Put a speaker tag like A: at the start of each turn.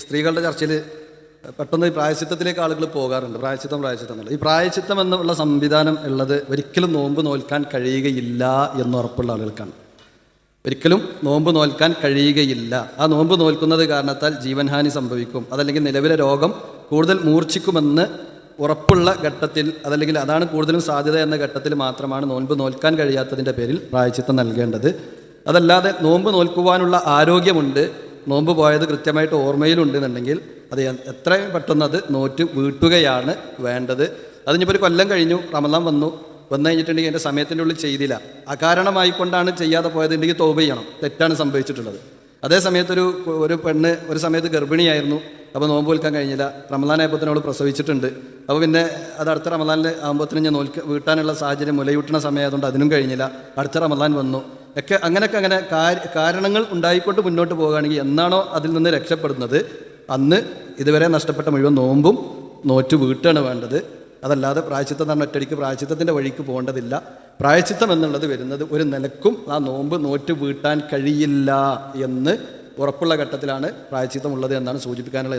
A: സ്ത്രീകളുടെ ചർച്ചയിൽ പെട്ടെന്ന് ഈ പ്രായശിത്തത്തിലേക്ക് ആളുകൾ പോകാറുണ്ട്. പ്രായശിത്തം പ്രായശിത്തം എന്നുള്ളത് ഈ പ്രായശിത്തം എന്നുള്ള സംവിധാനം ഉള്ളത് ഒരിക്കലും നോമ്പ് നോൽക്കാൻ കഴിയുകയില്ല എന്ന് ഉറപ്പുള്ള ആളുകൾക്കാണ്. ഒരിക്കലും നോമ്പ് നോൽക്കാൻ കഴിയുകയില്ല. ആ നോമ്പ് നോൽക്കുന്നത് കാരണത്താൽ ജീവൻഹാനി സംഭവിക്കും. അതല്ലെങ്കിൽ നിലവിലെ രോഗം കൂടുതൽ മൂർച്ഛിക്കുമെന്ന് ഉറപ്പുള്ള ഘട്ടത്തിൽ അതല്ലെങ്കിൽ അതാണ് കൂടുതലും സാധ്യത എന്ന ഘട്ടത്തിൽ മാത്രമാണ് നോൻപ് നോൽക്കാൻ കഴിയാത്തതിന്റെ പേരിൽ പ്രായച്ചിത്തം നൽകേണ്ടത്. അതല്ലാതെ നോമ്പ് നോൽക്കുവാനുള്ള ആരോഗ്യമുണ്ട് നോമ്പ് പോയത് കൃത്യമായിട്ട് ഓർമ്മയിലുണ്ടെന്നുണ്ടെങ്കിൽ അത് എത്രയും പെട്ടെന്ന് അത് നോറ്റ് വീട്ടുകയാണ് വേണ്ടത്. അതിനിപ്പോൾ ഒരു കൊല്ലം കഴിഞ്ഞു റമദാൻ വന്നു. വന്നു കഴിഞ്ഞിട്ടുണ്ടെങ്കിൽ എന്റെ സമയത്തിന്റെ ഉള്ളിൽ ചെയ്തില്ല. അകാരണമായിക്കൊണ്ടാണ് ചെയ്യാതെ പോയതുണ്ടെങ്കിൽ തോപ ചെയ്യണം. തെറ്റാണ് സംഭവിച്ചിട്ടുള്ളത്. അതേ സമയത്തൊരു ഒരു പെണ്ണ് ഒരു സമയത്ത് ഗർഭിണിയായിരുന്നു. അപ്പോൾ നോമ്പ് വിൽക്കാൻ കഴിഞ്ഞില്ല. റമദാനായപ്പോഴത്തേനും അവൾ പ്രസവിച്ചിട്ടുണ്ട്. അപ്പോൾ പിന്നെ അത് അടുത്ത റമദാനിൽ ആകുമ്പോഴത്തേനും ഞാൻ നോൽക്ക വീട്ടാനുള്ള സാഹചര്യം മുലയൂട്ടുന്ന സമയമായതുകൊണ്ട് അതിനും കഴിഞ്ഞില്ല. അടുത്ത റമദാൻ വന്നു. ഒക്കെ അങ്ങനെയൊക്കെ അങ്ങനെ കാരണങ്ങൾ ഉണ്ടായിക്കൊണ്ട് മുന്നോട്ട് പോകുകയാണെങ്കിൽ എന്നാണോ അതിൽ നിന്ന് രക്ഷപ്പെടുന്നത്? അന്ന് ഇതുവരെ നഷ്ടപ്പെട്ട മുഴുവൻ നോമ്പും നോറ്റ് വീട്ടാണ് വേണ്ടത്. അതല്ലാതെ പ്രായച്ചിത്തം നമ്മൾ ഒറ്റടിക്ക് പ്രായച്ചിത്തത്തിന്റെ വഴിക്ക് പോകേണ്ടതില്ല. പ്രായച്ചിത്തം എന്നുള്ളത് വരുന്നത് ഒരു നിലക്കും ആ നോമ്പ് നോറ്റ് വീട്ടാൻ കഴിയില്ല എന്ന് ഉറപ്പുള്ള ഘട്ടത്തിലാണ് പ്രായച്ചിത്തം ഉള്ളത് എന്നാണ് സൂചിപ്പിക്കാനുള്ളത്